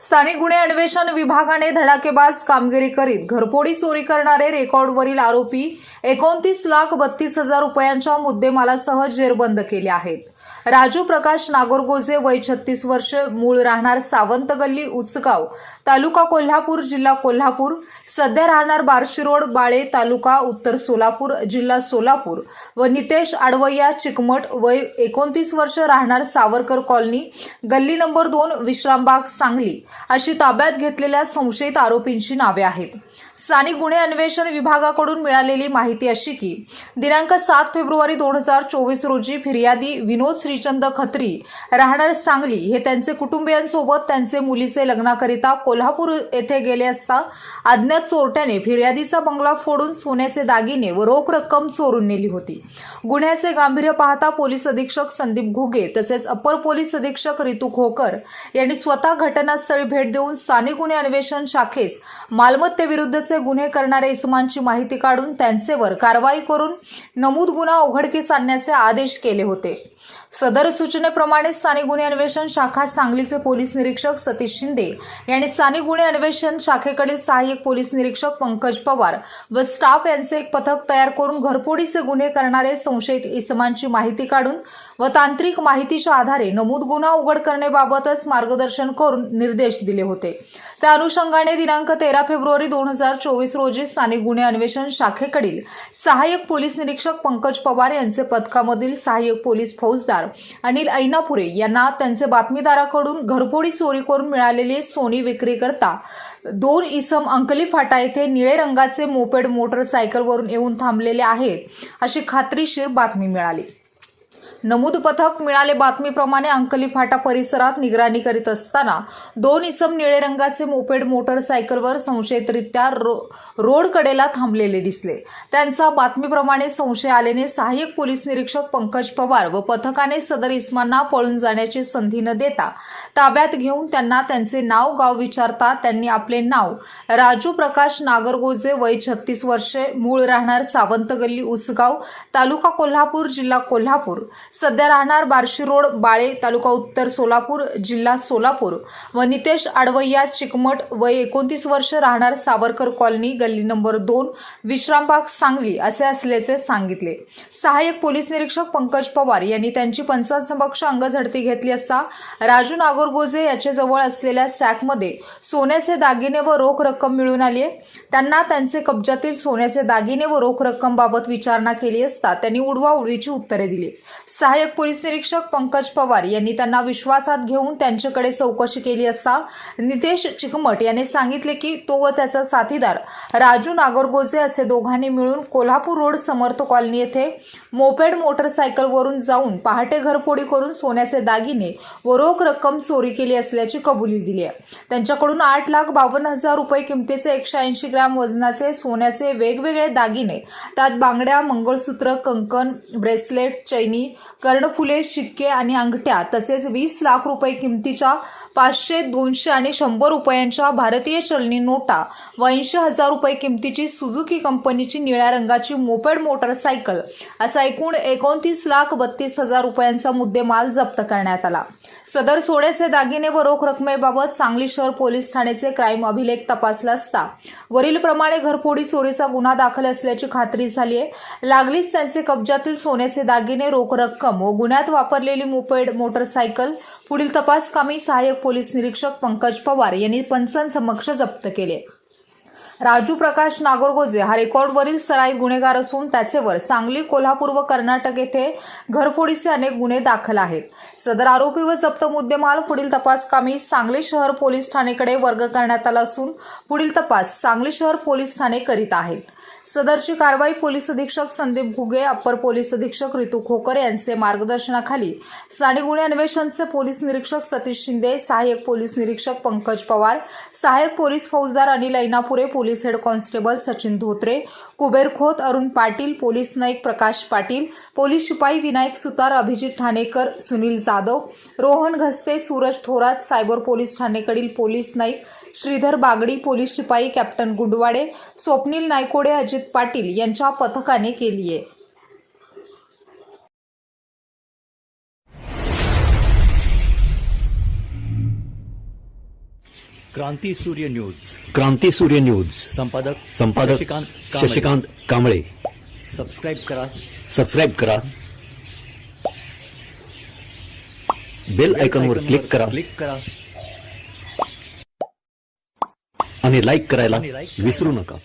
स्थानिक गुन्हे अन्वेषण विभागाने धडाकेबाज कामगिरी करीत घरफोडी चोरी करणारे रेकॉर्डवरील आरोपी एकोणतीस लाख बत्तीस हजार रुपयांच्या मुद्देमालासह जेरबंद केले आहेत. राजू प्रकाश नागोरगोजे वय छत्तीस वर्ष मूळ राहणार सावंत गल्ली उचगाव तालुका कोल्हापूर जिल्हा कोल्हापूर. सध्या राहणार बार्शीरोड बाळे तालुका उत्तर सोलापूर जिल्हा सोलापूर. व नितेश आडवय्या चिकमट वय एकोणतीस वर्ष राहणार सावरकर कॉलनी. गल्ली नंबर दोन विश्रामबाग सांगली. अशी ताब्यात घेतलेल्या संशयित आरोपींची नावे आहेत. स्थानिक गुन्हे अन्वेषण विभागाकडून मिळालेली माहिती अशी की दिनांक सात फेब्रुवारी दोन हजार चोवीस रोजी फिर्यादी विनोद श्री हरिचंद खत्री राहणार सांगली हे त्यांचे कुटुंबियांसोबत त्यांचे मुलीचे लग्नाकरिता कोल्हापूर येथे गेले असता अज्ञात चोरट्याने फिर्यादीचा बंगला फोडून सोन्याचे दागिने व रोख रक्कम चोरून नेली होती. गुन्ह्याचे गांभीर्य पाहता पोलीस अधीक्षक संदीप घुगे तसेच अपर पोलीस अधीक्षक रितू खोकर यांनी स्वतः घटनास्थळी भेट देऊन स्थानिक गुन्हे अन्वेषण शाखेस मालमत्तेविरुद्धचे गुन्हे करणाऱ्या इसमांची माहिती काढून त्यांचेवर कारवाई करून नमूद गुन्हा उघडकीस आणण्याचे आदेश केले होते. सदर सूचनेप्रमाणे स्थानिक गुन्हे अन्वेषण शाखा सांगलीचे पोलीस निरीक्षक सतीश शिंदे यांनी स्थानिक गुन्हे अन्वेषण शाखेकडील सहाय्यक पोलीस निरीक्षक पंकज पवार व स्टाफ यांचे एक पथक तयार करून घरफोडीचे गुन्हे करणारे संशयित इसमांची माहिती काढून व तांत्रिक माहितीच्या आधारे नमूद गुन्हा उघड करण्याबाबतच मार्गदर्शन करून निर्देश दिले होते. त्या अनुषंगाने दिनांक तेरा फेब्रुवारी दोन हजार चोवीस रोजी स्थानिक गुन्हे अन्वेषण शाखेकडील सहाय्यक पोलीस निरीक्षक पंकज पवार यांचे पथकामधील सहाय्यक पोलीस फौज फौजदार अनिल ऐनापुरे यांना त्यांचे बातमीदाराकडून घरफोडी चोरी करून मिळालेली सोनी विक्री करता दोन इसम अंकली फाटा येथे निळे रंगाचे मोपेड मोटरसायकलवरून येऊन थांबलेले आहेत अशी खात्रीशीर बातमी मिळाली. नमूद पथक मिळाले बातमीप्रमाणे अंकली फाटा परिसरात निगराणी करीत असताना दोन इसम निळे रंगाचे मोपेड मोटरसायकलवर संशयितरित्या रो रोड कडेला थांबलेले दिसले. त्यांचा बातमीप्रमाणे संशय आल्याने सहाय्यक पोलीस निरीक्षक पंकज पवार व पथकाने सदर इसमांना पळून जाण्याची संधी न देता ताब्यात घेऊन त्यांना त्यांचे नाव गाव विचारता त्यांनी आपले नाव राजू प्रकाश नागरगोजे वय छत्तीस वर्षे मूळ राहणार सावंत गल्ली उसगाव तालुका कोल्हापूर जिल्हा कोल्हापूर सध्या राहणार बार्शी रोड बाळे तालुका उत्तर सोलापूर जिल्हा सोलापूर. व नितेश आडवय्या चिकमट वय एकोणतीस वर्ष राहणार सावरकर कॉलनी गल्ली नंबर दोन विश्रामबाग सांगली असे असल्याचे सांगितले. सहाय्यक पोलीस निरीक्षक पंकज पवार यांनी त्यांची पंचासमक्ष अंगझडती घेतली असता राजू नागोरगोजे याच्या जवळ असलेल्या सॅकमध्ये सोन्याचे दागिने व रोख रक्कम मिळून आली आहे. त्यांना त्यांचे कब्जातील सोन्याचे दागिने व रोख रक्कम बाबत विचारणा केली असता त्यांनी उडवा उडवीची उत्तरे दिली. सहाय्यक पोलीस निरीक्षक पंकज पवार यांनी त्यांना विश्वासात घेऊन त्यांच्याकडे चौकशी केली असता नितेश चिकमट यांनी सांगितले की तो व त्याचा साथीदार राजू नागरगोजे असे दोघांनी मिळून कोल्हापूर रोड समर्थ कॉलनी येथे मोपेड मोटरसायकलवरून जाऊन पहाटे घरफोडी करून सोन्याचे दागिने व रोख रक्कम चोरी केली असल्याची कबुली दिली आहे. त्यांच्याकडून आठ लाख बावन्न हजार रुपये किमतीचे एकशे ऐंशी ग्रॅम वजनाचे सोन्याचे वेगवेगळे दागिने त्यात बांगड्या मंगळसूत्र कंकण ब्रेसलेट चैनी कर्णफुले शिक्के आणि अंगठ्या तसेच वीस लाख रुपये किमतीच्या पाचशे दोनशे आणि शंभर रुपयांच्या भारतीय चलनी नोटा व ऐंशी हजार रुपये किमतीची सुझुकी कंपनीची निळ्या रंगाची मोपेड मोटरसायकल असा एकूण एकोणतीस लाख बत्तीस हजार रुपयांचा मुद्देमाल जप्त करण्यात आला. सदर सोन्याचे दागिने व रोख रकमेबाबत सांगली शहर पोलीस ठाण्याचे क्राईम अभिलेख तपासला असता वरीलप्रमाणे घरफोडी चोरीचा गुन्हा दाखल असल्याची खात्री झाली आहे लागलीच त्यांचे कब्जातील सोन्याचे दागिने रोख रक्कम व गुन्ह्यात वापरलेली मोपेड मोटरसायकल. पुढील तपास कामी सहाय्यक पोलीस निरीक्षक पंकज पवार यांनी पंचांसमक्ष जप्त केले. राजू प्रकाश नागोरगोजे हा रेकॉर्डवरील सराई गुन्हेगार असून त्याचेवर सांगली कोल्हापूर व कर्नाटक येथे घरफोडीचे अनेक गुन्हे दाखल आहेत. सदर आरोपी व जप्त मुद्देमाल पुढील तपास कामी सांगली शहर पोलीस ठाणेकडे वर्ग करण्यात आला असून पुढील तपास सांगली शहर पोलीस ठाणे करीत आहेत. सदरची कारवाई पोलीस अधीक्षक संदीप घुगे अप्पर पोलीस अधीक्षक रितू खोकर यांचे मार्गदर्शनाखाली. स्थानिक गुन्हे अन्वेषणचे पोलीस निरीक्षक सतीश शिंदे सहाय्यक पोलीस निरीक्षक पंकज पवार सहाय्यक पोलीस फौजदार Anil Ainapure police head constable Sachin Dhotre Kuber Khot Arun Patil police Naik Prakash Patil police शिपाई विनायक सुतार अभिजित ठाणेकर सुनील जाधव रोहन घस्ते सूरज थोरात सायबर पोलीस ठाणेकडील पोलीस नाईक श्रीधर बागडी पोलीस शिपाई कॅप्टन गुंडवाडे स्वप्नील नायकोडे अजित पाटील यांच्या पथकाने केली आहे. क्रांती सूर्य न्यूज. क्रांती सूर्य न्यूज. संपादक संपादक शशिकांत कांबळे. सबस्क्राईब करा. सबस्क्राईब करा. बेल आयकॉनवर क्लिक करा. क्लिक करा. आणि लाईक करायला विसरू नका.